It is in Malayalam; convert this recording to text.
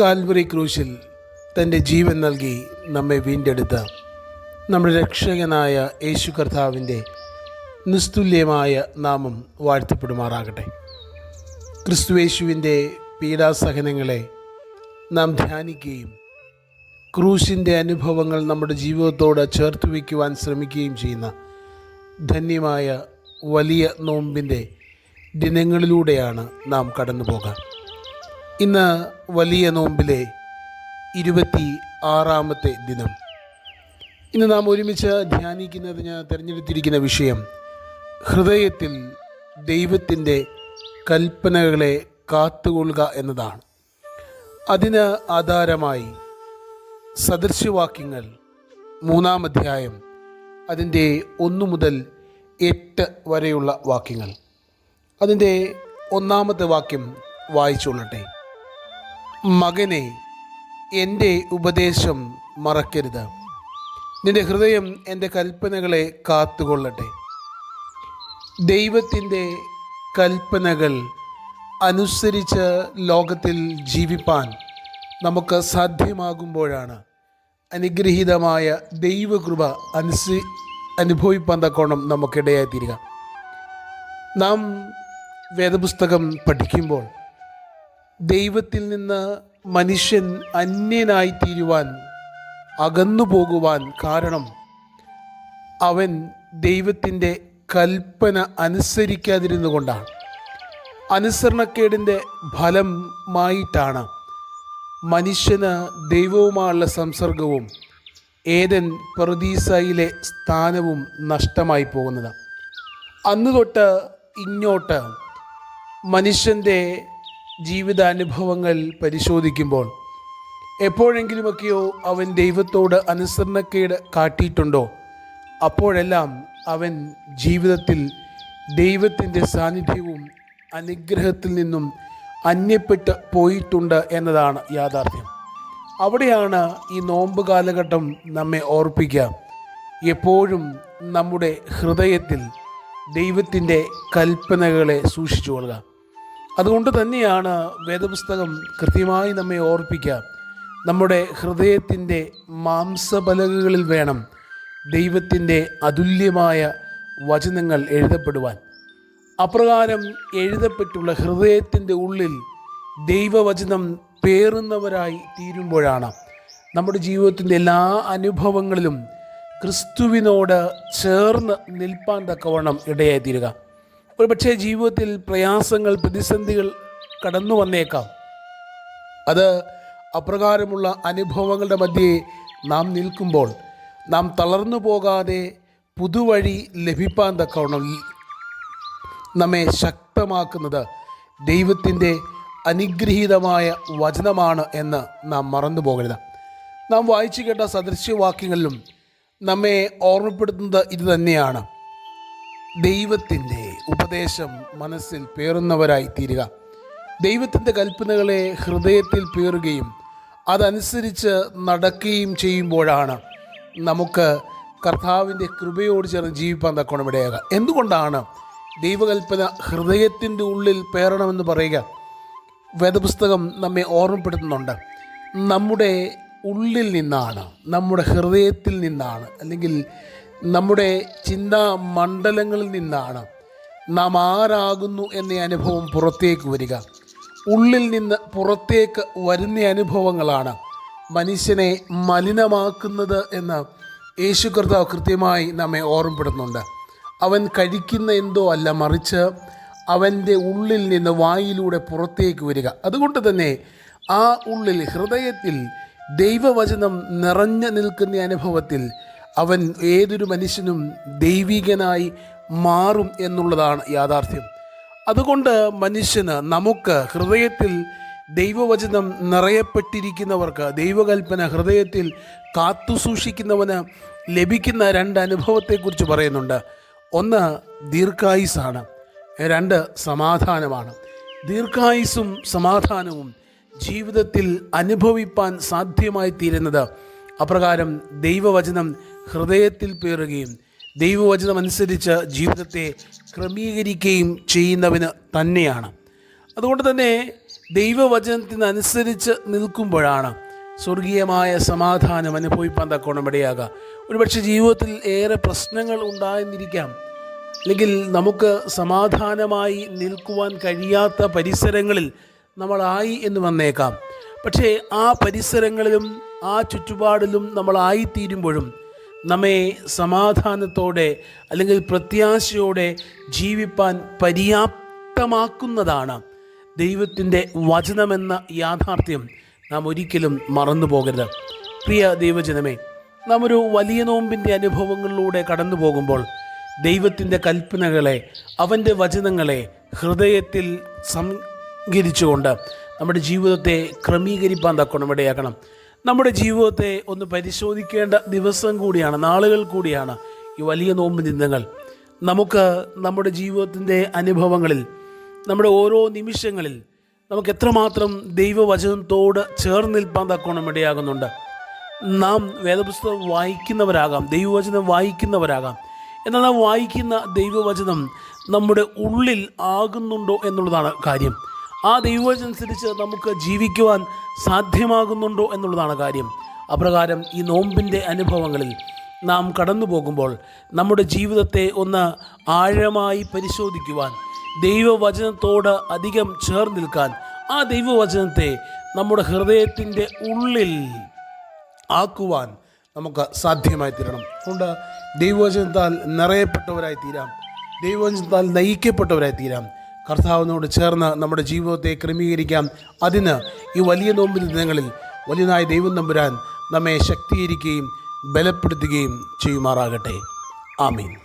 കാൽവറി ക്രൂശിൽ തന്റെ ജീവൻ നൽകി നമ്മെ വീണ്ടെടുത്ത നമ്മുടെ രക്ഷകനായ യേശു കർത്താവിന്റെ നിസ്തുല്യമായ നാമം വാഴ്ത്തപ്പെടുമാറാകട്ടെ. ക്രിസ്തുവേശുവിന്റെ പീഡാസഹനങ്ങളെ നാം ധ്യാനിക്കുകയും ക്രൂശിന്റെ അനുഭവങ്ങൾ നമ്മുടെ ജീവിതത്തോട് ചേർത്ത് വയ്ക്കുവാൻ ശ്രമിക്കുകയും ചെയ്യുന്ന ധന്യമായ വലിയ നോമ്പിന്റെ ദിനങ്ങളിലൂടെയാണ് നാം കടന്നു പോകാം ഇന്ന് വലിയ നോമ്പിലെ ഇരുപത്തി ആറാമത്തെ ദിനം. ഇന്ന് നാം ഒരുമിച്ച് ധ്യാനിക്കുന്നതിന് തിരഞ്ഞെടുത്തിരിക്കുന്ന വിഷയം ഹൃദയത്തിൽ ദൈവത്തിന്റെ കൽപ്പനകളെ കാത്തുകൊള്ളുക എന്നതാണ്. അതിന് ആധാരമായി സദൃശ്യവാക്യങ്ങൾ മൂന്നാം അധ്യായം അതിന്റെ ഒന്ന് മുതൽ എട്ട് വരെയുള്ള വാക്യങ്ങൾ. അതിന്റെ ഒന്നാമത്തെ വാക്യം വായിച്ചുകൊള്ളട്ടെ. മകനെ എന്റെ ഉപദേശം മറക്കരുത്. നിന്റെ ഹൃദയം എന്റെ കൽപ്പനകളെ കാത്തുകൊള്ളട്ടെ. ദൈവത്തിന്റെ കൽപ്പനകൾ അനുസരിച്ച് ലോകത്തിൽ ജീവിപ്പാൻ നമുക്ക് സാധ്യമാകുമ്പോഴാണ്. അനുഗ്രഹീതമായ ദൈവകൃപ അനുസരി അനുഭവിപ്പാൻ തക്കോണം നമുക്കിടയായിത്തീരുക നാം വേദപുസ്തകം പഠിക്കുമ്പോൾ ദൈവത്തിൽ നിന്ന് മനുഷ്യൻ അന്യനായി തീരുവാൻ അകന്നു പോകുവാൻ കാരണം അവൻ ദൈവത്തിന്റെ കൽപ്പന അനുസരിക്കാതിരുന്നു കൊണ്ടാണ് അനുസരണക്കേടിന്റെ ഫലമായിട്ടാണ് മനുഷ്യന് ദൈവവുമായുള്ള സംസർഗവും ഏതൻ പ്രതീസയിലെ സ്ഥാനവും നഷ്ടമായി പോകുന്നത്. അന്ന് തൊട്ട് ഇങ്ങോട്ട് മനുഷ്യന്റെ ജീവിതാനുഭവങ്ങൾ പരിശോധിക്കുമ്പോൾ എപ്പോഴെങ്കിലുമൊക്കെയോ അവൻ ദൈവത്തോട് അനുസരണക്കേട് കാട്ടിയിട്ടുണ്ടോ? അപ്പോഴെല്ലാം അവൻ ജീവിതത്തിൽ ദൈവത്തിന്റെ സാന്നിധ്യവും അനുഗ്രഹത്തിൽ നിന്നും അന്യപ്പെട്ട് പോയിട്ടുണ്ട് എന്നതാണ് യാഥാർത്ഥ്യം. അവിടെയാണ് ഈ നോമ്പ് കാലഘട്ടം നമ്മെ ഓർപ്പിക്കുക. എപ്പോഴും നമ്മുടെ ഹൃദയത്തിൽ ദൈവത്തിന്റെ കൽപ്പനകളെ സൂക്ഷിച്ചു കൊള്ളുക. അതുകൊണ്ട് തന്നെയാണ് വേദപുസ്തകം കൃത്യമായി നമ്മെ ഓർപ്പിക്കുക. നമ്മുടെ ഹൃദയത്തിന്റെ മാംസപലകകളിൽ വേണം ദൈവത്തിന്റെ അതുല്യമായ വചനങ്ങൾ എഴുതപ്പെടുവാൻ. അപ്രകാരം എഴുതപ്പെട്ടുള്ള ഹൃദയത്തിന്റെ ഉള്ളിൽ ദൈവവചനം പേറുന്നവരായി തീരുമ്പോഴാണ് നമ്മുടെ ജീവിതത്തിന്റെ എല്ലാ അനുഭവങ്ങളിലും ക്രിസ്തുവിനോട് ചേർന്ന് നിൽപ്പാൻ തക്കവണ്ണം ഇടയായി തീരുക ഒരു പക്ഷേ ജീവിതത്തിൽ പ്രയാസങ്ങൾ പ്രതിസന്ധികൾ കടന്നു വന്നേക്കാം. അത് അപ്രകാരമുള്ള അനുഭവങ്ങളുടെ മധ്യേ നാം നിൽക്കുമ്പോൾ നാം തളർന്നു പോകാതെ പുതുവഴി ലഭിപ്പാൻ തക്കവണ്ണം നമ്മെ ശക്തമാക്കുന്നത് ദൈവത്തിന്റെ അനുഗ്രഹീതമായ വചനമാണ് എന്ന് നാം മറന്നു പോകരുത്. നാം വായിച്ചു കേട്ട സദൃശ്യവാക്യങ്ങളിലും നമ്മെ ഓർമ്മപ്പെടുത്തുന്നത് ഇത് തന്നെയാണ്. ദൈവത്തിന്റെ ഉപദേശം മനസ്സിൽ പേറുന്നവരായി തീരുക. ദൈവത്തിന്റെ കൽപ്പനകളെ ഹൃദയത്തിൽ പേറുകയും അതനുസരിച്ച് നടക്കുകയും ചെയ്യുമ്പോഴാണ് നമുക്ക് കർത്താവിന്റെ കൃപയോട് ചേർന്ന് ജീവിപ്പാൻ തക്കണം ഇടയാകുക എന്തുകൊണ്ടാണ് ദൈവകൽപ്പന ഹൃദയത്തിന്റെ ഉള്ളിൽ പേറണമെന്ന് പറയുക? വേദപുസ്തകം നമ്മെ ഓർമ്മപ്പെടുത്തുന്നുണ്ട്. നമ്മുടെ ഉള്ളിൽ നിന്നാണ് നമ്മുടെ ഹൃദയത്തിൽ നിന്നാണ് അല്ലെങ്കിൽ നമ്മുടെ ചിന്താ മണ്ഡലങ്ങളിൽ നിന്നാണ് നാം ആരാകുന്നു എന്ന അനുഭവം പുറത്തേക്ക് വരിക. ഉള്ളിൽ നിന്ന് പുറത്തേക്ക് വരുന്ന അനുഭവങ്ങളാണ് മനുഷ്യനെ മലിനമാക്കുന്നത് എന്ന് യേശു കർത്താവ് കൃത്യമായി നമ്മെ ഓർമ്മപ്പെടുന്നുണ്ട് അവൻ കഴിക്കുന്ന എന്തോ അല്ല മറിച്ച് അവന്റെ ഉള്ളിൽ നിന്ന് വായിലൂടെ പുറത്തേക്ക് വരിക. അതുകൊണ്ട് തന്നെ ആ ഉള്ളിൽ ഹൃദയത്തിൽ ദൈവവചനം നിറഞ്ഞു നിൽക്കുന്ന അനുഭവത്തിൽ അവൻ ഏതൊരു മനുഷ്യനും ദൈവികനായി മാറും എന്നുള്ളതാണ് യാഥാർത്ഥ്യം. അതുകൊണ്ട് മനുഷ്യന് നമുക്ക് ഹൃദയത്തിൽ ദൈവവചനം നിറയപ്പെട്ടിരിക്കുന്നവർക്ക് ദൈവകൽപ്പന ഹൃദയത്തിൽ കാത്തു കാത്തുസൂക്ഷിക്കുന്നവന് ലഭിക്കുന്ന രണ്ട് അനുഭവത്തെക്കുറിച്ച് പറയുന്നുണ്ട്. ഒന്ന് ദീർഘായുസാണ്. രണ്ട് സമാധാനമാണ്. ദീർഘായുസും സമാധാനവും ജീവിതത്തിൽ അനുഭവിപ്പാൻ സാധ്യമായി തീരുന്നത് അപ്രകാരം ദൈവവചനം ഹൃദയത്തിൽ പേറുകയും ദൈവവചനമനുസരിച്ച് ജീവിതത്തെ ക്രമീകരിക്കുകയും ചെയ്യുന്നവന് തന്നെയാണ്. അതുകൊണ്ട് തന്നെ ദൈവവചനത്തിനനുസരിച്ച് നിൽക്കുമ്പോഴാണ് സ്വർഗീയമായ സമാധാനം അനുഭവിപ്പാൻ തക്കോണം ഇടയാകുക ഒരുപക്ഷെ ജീവിതത്തിൽ ഏറെ പ്രശ്നങ്ങൾ ഉണ്ടായെന്നിരിക്കാം. അല്ലെങ്കിൽ നമുക്ക് സമാധാനമായി നിൽക്കുവാൻ കഴിയാത്ത പരിസരങ്ങളിൽ നമ്മളായി എന്ന് വന്നേക്കാം. പക്ഷേ ആ പരിസരങ്ങളിലും ആ ചുറ്റുപാടിലും നമ്മളായിത്തീരുമ്പോഴും നമ്മെ സമാധാനത്തോടെ അല്ലെങ്കിൽ പ്രത്യാശയോടെ ജീവിപ്പാൻ പര്യാപ്തമാക്കുന്നതാണ് ദൈവത്തിന്റെ വചനമെന്ന യാഥാർത്ഥ്യം നാം ഒരിക്കലും മറന്നു പോകരുത്. പ്രിയ ദൈവജനമേ നാം ഒരു വലിയ നോമ്പിന്റെ അനുഭവങ്ങളിലൂടെ കടന്നു പോകുമ്പോൾ ദൈവത്തിന്റെ കൽപ്പനകളെ അവന്റെ വചനങ്ങളെ ഹൃദയത്തിൽ സംഘരിച്ചുകൊണ്ട് നമ്മുടെ ജീവിതത്തെ ക്രമീകരിപ്പാൻ തക്കണം ഇടയാക്കണം. നമ്മുടെ ജീവിതത്തെ ഒന്ന് പരിശോധിക്കേണ്ട ദിവസം കൂടിയാണ് നാളുകൾ കൂടിയാണ് ഈ വലിയ നോമ്പ് ദിനങ്ങൾ. നമുക്ക് നമ്മുടെ ജീവിതത്തിന്റെ അനുഭവങ്ങളിൽ നമ്മുടെ ഓരോ നിമിഷങ്ങളിൽ നമുക്ക് എത്രമാത്രം ദൈവവചനത്തോട് ചേർന്ന് നിൽപ്പാൻ തക്കോണം ഇടയാകുന്നുണ്ട്. നാം വേദപുസ്തകം വായിക്കുന്നവരാകാം ദൈവവചനം വായിക്കുന്നവരാകാം. എന്നാൽ നാം വായിക്കുന്ന ദൈവവചനം നമ്മുടെ ഉള്ളിൽ ആകുന്നുണ്ടോ എന്നുള്ളതാണ് കാര്യം. ആ ദൈവവചനം നമുക്ക് ജീവിക്കുവാൻ സാധ്യമാകുന്നുണ്ടോ എന്നുള്ളതാണ് കാര്യം. അപ്രകാരം ഈ നോമ്പിന്റെ അനുഭവങ്ങളിൽ നാം കടന്നു പോകുമ്പോൾ നമ്മുടെ ജീവിതത്തെ ഒന്ന് ആഴമായി പരിശോധിക്കുവാൻ ദൈവവചനത്തോട് അധികം ചേർന്ന് നിൽക്കാൻ ആ ദൈവവചനത്തെ നമ്മുടെ ഹൃദയത്തിന്റെ ഉള്ളിൽ ആക്കുവാൻ നമുക്ക് സാധ്യമായി തീരണം. അതുകൊണ്ട് ദൈവവചനത്താൽ നിറയപ്പെട്ടവരായി തീരാം. ദൈവവചനത്താൽ നയിക്കപ്പെട്ടവരായി തീരാം. കർത്താവിനോട് ചേർന്ന് നമ്മുടെ ജീവിതത്തെ ക്രമീകരിക്കാം. അതിന് ഈ വലിയ നോമ്പിന്റെ ദിനങ്ങളിൽ വലിയതായ ദൈവം നമ്പുരാൻ നമ്മെ ശക്തീകരിക്കുകയും ബലപ്പെടുത്തുകയും ചെയ്യുമാറാകട്ടെ. ആമീൻ.